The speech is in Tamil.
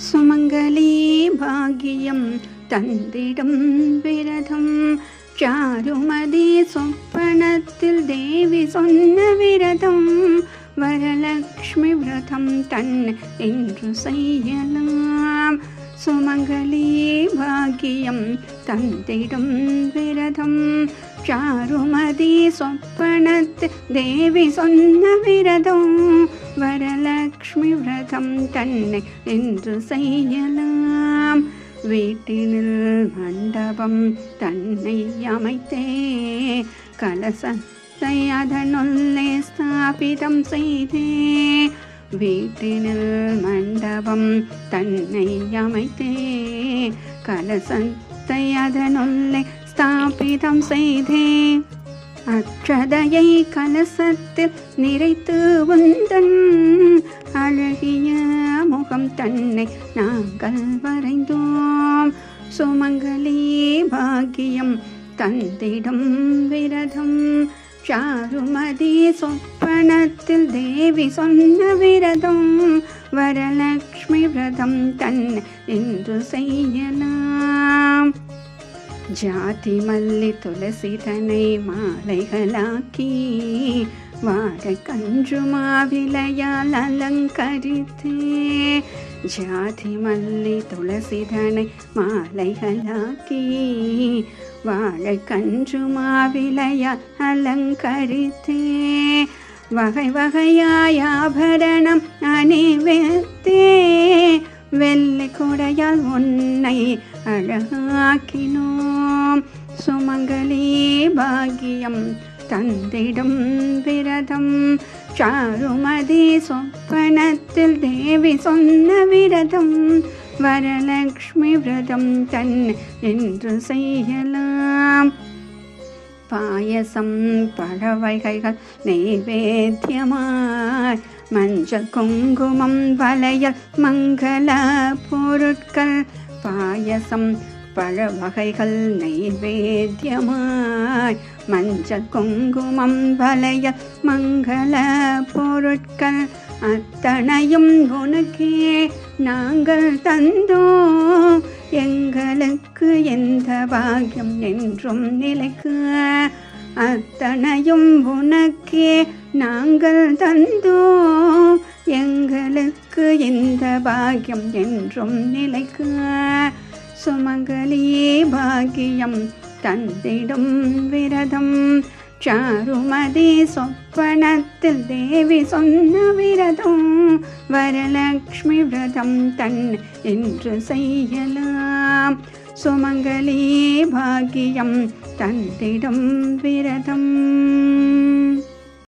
சுமங்கலி பாகியம் தந்திடம் விரதம். சாருமதி சொப்பனத்தில் தேவி சொன்ன விரதம். வரலக்ஷ்மி விரதம் தன் என்று செய்யலாம். சுமங்கலி பாகியம் தந்திடம் விரதம். சாருமதி சொப்பனத்து தேவி சொன்ன விரதம். வரலக்ஷ்மி விரதம் தன்னை என்று செய்யலாம். வீட்டினில் மண்டபம் தன்னை அமைத்தே கலசத்தை அதனுள்ளே ஸ்தாபிதம் செய்தே. வீட்டினில் மண்டபம் தன்னை அமைத்தே கலசத்தை அதனுள்ளே ஸ்தாபிதம் செய்தே. அற்றதையை கலசத்து நிறைத்து உந்தன் அழகிய முகம் தன்னை நாங்கள் வரைந்தோம். சுமங்கலி பாக்கியம் தந்திடம் விரதம். சாருமதி சொப்பனத்தில் தேவி சொன்ன விரதம். வரலக்ஷ்மி விரதம் தன் என்று செய்யலாம். ஜாதி மல்லி துளசி தனை மாலைகளாக்கி வாழை கன்று மாவிலையால் அலங்கரித்தே. ஜாதி மல்லி துளசி தனை மாலைகளாக்கி வாழை கன்று மாவிலையால் அலங்கரித்தே. வகை வகையாய் ஆபரணம் அணிவித்தே. வெள்ளை கொடையால் உன்னை அழகாக்கினோ. சுமங்கலே பாகியம் தந்திடும் விரதம். சாருமதி சொப்பனத்தில் தேவி சொன்ன விரதம். வரலக்ஷ்மி விரதம் தன் என்று செய்யலாம். பாயசம் பழவகைகள் நைவேத்தியமாய் மஞ்சள் குங்குமம் வளையல் மங்கள பொருட்கள். பாயசம் பழ வகைகள் நைவேத்தியமாய். மஞ்சள் குங்குமம் வளையல் மங்கள பொருட்கள் அத்தனையும் உனக்கே நாங்கள் தந்தோம். எங்களுக்கு எந்த பாக்கியம் என்றும் நிலைக்கு அத்தனையும் உனக்கே நாங்கள் தந்தோம். எங்களுக்கு எந்த பாக்கியம் என்றும் நிலைக்கு சுமங்கலி பாக்கியம் தந்திடும் விரதம் சாருமதி சொப்பனத்தில் தேவி சொன்ன விரதம் வரலக்ஷ்மி விரதம் தன் என்று செய்யலாம் சுமங்கலி பாக்கியம் தந்திடும் விரதம்